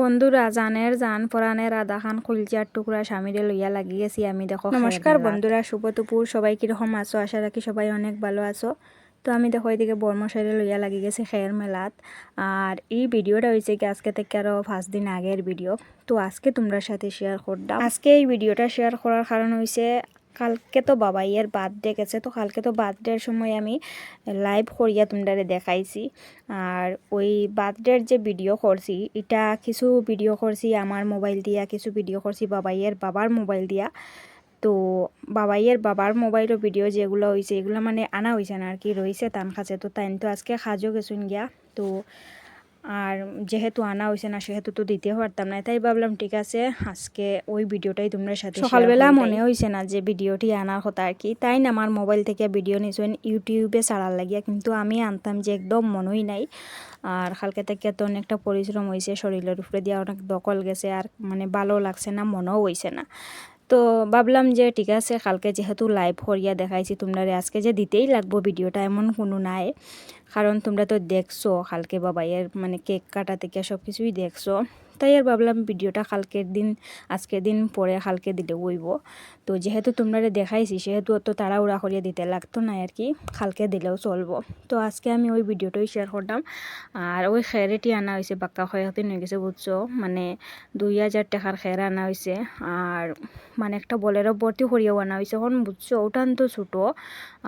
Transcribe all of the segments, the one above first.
বন্ধুরা জানের জান পরাণের আধা খান খুলচার টুকরা স্বামীরে লইয়া লাগি গেছি আমি। দেখো নমস্কার বন্ধুরা শুভ দুপুর সবাই কীরকম আছো? আশা রাখি সবাই অনেক ভালো আছো। তো আমি দেখো এদিকে বর্মশাইরে লইয়া লাগি গেছি খেয়ের মেলাত। আর এই ভিডিওটা হয়েছে কি আজকে থেকে আরও পাঁচ দিন আগের ভিডিও তো আজকে তোমরা সাথে শেয়ার করলাম আজকে এই ভিডিওটা শেয়ার করার কারণ হয়েছে কালকে তো বাবা বাবাইয়ের বার্থডে গেছে, তো কালকে তো বার্থডের সময় আমি লাইভ করিয়া তোমরা দেখাইছি। আর ওই বার্থডের যে ভিডিও করছি, এটা কিছু ভিডিও করছি আমার মোবাইল দিয়া, কিছু ভিডিও করছি বাবা বাবাইয়ের বাবার মোবাইল দিয়া। তো বাবাইয়ের বাবার মোবাইলও ভিডিও যেগুলো হয়েছে এগুলো মানে আনা হয়েছে না, আর কি রয়েছে তান খাচ্ছে তো তাই তো আজকে সাজও গেছুন গিয়া। তো আর যেহেতু আনা হয়েছে না সেহেতু তো দিতে পারতাম না। তাই ভাবলাম ঠিক আছে আজকে ওই ভিডিওটাই তোমরা সাথে সকালবেলা মনে হয়েছে না যে ভিডিওটি আনার কথা আর কি। তাই না আমার মোবাইল থেকে ভিডিও নিয়েছেন ইউটিউবে ছাড়ার লাগিয়া। কিন্তু আমি আনতাম যে একদম মনেই নাই। আর কালকে থেকে তো অনেকটা পরিশ্রম হয়েছে শরীরের উপরে দিয়ে অনেক দকল গেছে। আর মানে ভালো লাগছে না মনেও হয়েছে না। তো ভাবলাম যে ঠিক আছে, কালকে যেহেতু লাইভ করিয়া দেখাইছি তোমরা আজকে যে দিতেই লাগবো ভিডিওটা এমন কোনো নাই। কারণ তোমরা তো দেখছ, কালকে বাবাইয়ের মানে কেক কাটা থেকে সব কিছুই দেখছ। তাই আর ভাবলাম ভিডিওটা কালকের দিন, আজকের দিন পরে কালকে দিলে হইব। তো যেহেতু তোমরা দেখাইছি, সেহেতু অত তাড়াহুড়া করিয়ে দিতে লাগতো না আর কি, কালকে দিলেও চলবো। তো আজকে আমি ওই ভিডিওটাই শেয়ার করলাম আর ওই খেরেটি আনা হয়েছে বাক্কা ক্ষয়ক্ষতি হয়ে গেছে, বুঝছ? মানে দুই হাজার টাকার খের আনা হয়েছে আর মানে একটা বলেরও ভর্তি করিয়েও আনা হয়েছে এখন বুঝছ? ওটান তো ছোটো,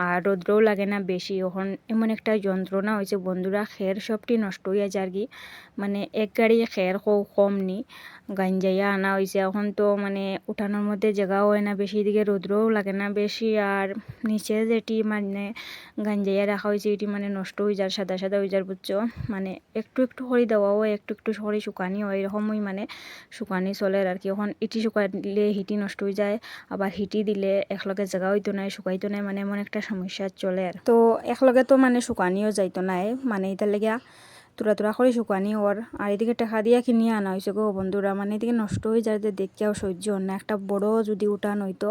আর রৌদ্রও লাগে না বেশি। এখন এমন একটা যন্ত্রণা হয়েছে বন্ধুরা, খের সবটি নষ্ট হয়ে যায় আর কি। মানে এক গাড়ি খের কম নি গাঞ্জাইয়া আনা হয়েছে এখন তো মানে উঠানোর মধ্যে জায়গাও হয় না, বেশি দিকে রৌদ্রও লাগে না বেশি। আর নিচে যেটি মানে গাঞ্জাইয়া রাখা হয়েছে এটি মানে নষ্ট হয়ে যার সাদা সাদা হয়ে যার বুঝছ? মানে একটু একটু করে দেওয়া হয়, একটু একটু করে শুকানি হয়, এরকমই মানে শুকানি চলে আর কি। এখন ইটি শুকাইলে হিটি নষ্ট হয়ে যায়, আবার হিটি দিলে একলগে জায়গা হইতো নাই, শুকাইতো নাই মানে এমন একটা সমস্যা চলে আর তো একলগে তো মানে শুকানিও যাইতো নাই মানে এটার লেগে তুরা তুরা করে শুকানি ওর আর এদিকে টাকা দিয়া কিনিয়ে আনা হয়েছে গো বন্ধুরা মানে এদিকে নষ্ট হয়ে যায় দেখিয়াও সহ্য না। একটা বড় যদি উঠান হইতো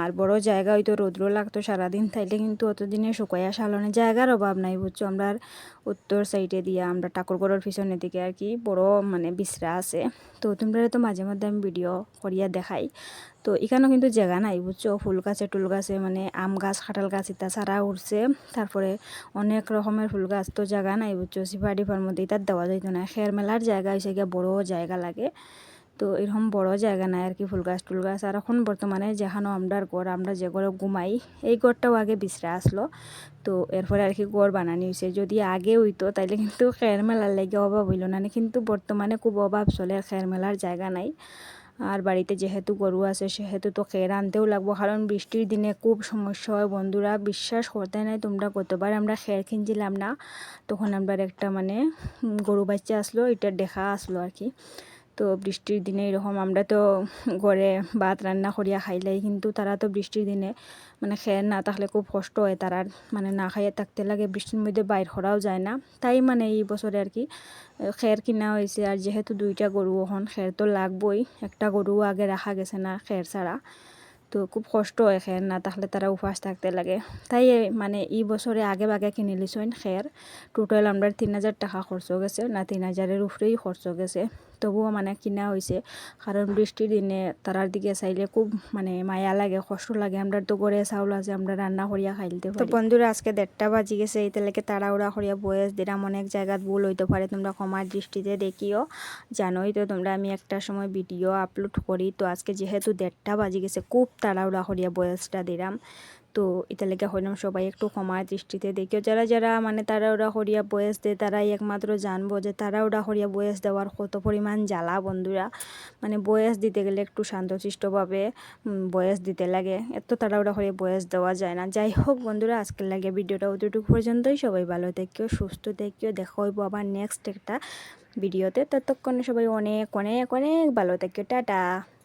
আর বড় জায়গা হইতো রৌদ্র লাগতো সারাদিন। তাইলে কিন্তু অতদিনে শুকাইয়া সালনে জায়গার অভাব নাই বুঝছ। আমরা উত্তর সাইডে দিয়া, আমরা ঠাকুরগড়ের পিছনের দিকে আর কি বড় মানে বিশ্রা আছে। তো তোমরা তো মাঝে মধ্যে আমি ভিডিও করিয়া দেখাই। তো এখানেও কিন্তু জায়গা নাই বুঝছ। ফুল গাছে টুল গাছে মানে আম গাছ খাটাল গাছ ইতা ছাড়া উঠছে তারপরে অনেক রকমের ফুল গাছ তো জায়গা নাই বুঝছ। সিপাডিপার মধ্যে এটা দেওয়া যাইত না। খের মেলার জায়গা হয়েছে গিয়ে বড় জায়গা লাগে। তো এরকম বড় জায়গা নাই আর কি, ফুল গাছ টুল গাছ। আর এখন বর্তমানে যেখানে আমরার গড় আমরা যে গড়ে ঘুমাই, এই গড়টাও আগে বিশ্রা আসলো। তো এরপরে আর কি গড় বানানি হয়েছে যদি আগে হইতো, তাইলে কিন্তু খের মেলার লেগে অভাব হইল না। কিন্তু বর্তমানে খুব অভাব চলে খের মেলার জায়গা নাই। আর বাড়িতে যেহেতু গরু আছে, সেহেতু তো খেয়ে আনতেও লাগবো। কারণ বৃষ্টির দিনে খুব সমস্যা হয়। বন্ধুরা, বিশ্বাস করতে নাই তোমরা কতবার আমরা খের কিনছিলাম না? তখন আমরা একটা মানে গরু বাচ্চা আসলো, এটা দেখা আসলো আর কি। তো বৃষ্টির দিনে এরকম আমরা তো ঘরে ভাত রান্না করিয়া খাইলাই কিন্তু তারা তো বৃষ্টির দিনে মানে খেয়ে না থাকলে খুব কষ্ট হয় তারার মানে না খাইয়ে থাকতে লাগে, বৃষ্টির মধ্যে বাইর করাও যায় না। তাই মানে এই বছরে আর কি খের কিনা হয়েছে, আর যেহেতু দুইটা গরু, এখন খের তো লাগবই, একটা গরু আগে রাখা গেছে না, খের ছাড়া। তো খুব কষ্ট হয় খের না তাহলে তারা উপাস থাকতে লাগে। তাই মানে এই বছরে আগে বাগে কিনে লিছেন খের টোটাল আমরা তিন হাজার টাকা খরচ গেছে না তিন হাজারের উপরেই খরচ গেছে। তবুও মানে কিনা হয়েছে কারণ বৃষ্টির দিনে তারার দিকে চাইলে খুব মানে মায়া লাগে কষ্ট লাগে। আমরা তো করে চাউল আছে আমরা রান্না করিয়া খাইলতে তো বন্ধুরা আজকে দেড়টা বাজি গেছে এইটালেকে তাড়াহুড়া করিয়া বয়স দিলাম অনেক জায়গাত ভুল হইতে পারে তোমরা কমার দৃষ্টিতে দেখিও জানোই। তো তোমরা আমি একটা সময় ভিডিও আপলোড করি। তো আজকে যেহেতু দেড়টা বাজি গেছে খুব তাড়াহুড়া করিয়া বয়সটা দিলাম। তো এটা লেগে হইলাম সবাই একটু ক্ষমার দৃষ্টিতে। দেখিও যারা যারা মানে তারা ওরা হরিয়া বয়স দেয়, তারাই একমাত্র জানব যে তারা ওরা হরিয়া বয়স দেওয়ার কত পরিমাণ জ্বালা বন্ধুরা। মানে বয়স দিতে গেলে একটু শান্তশিষ্টভাবে বয়স দিতে লাগে। এত তারা ওরা হরিয়া বয়স দেওয়া যায় না। যাই হোক বন্ধুরা, আজকের লাগে ভিডিওটা অতটুকু পর্যন্তই। সবাই ভালো দেখিও সুস্থ দেখিও দেখা হইব আবার নেক্সট একটা ভিডিওতে। ততক্ষণে সবাই অনেক অনেক অনেক ভালো থাকিও টাটা।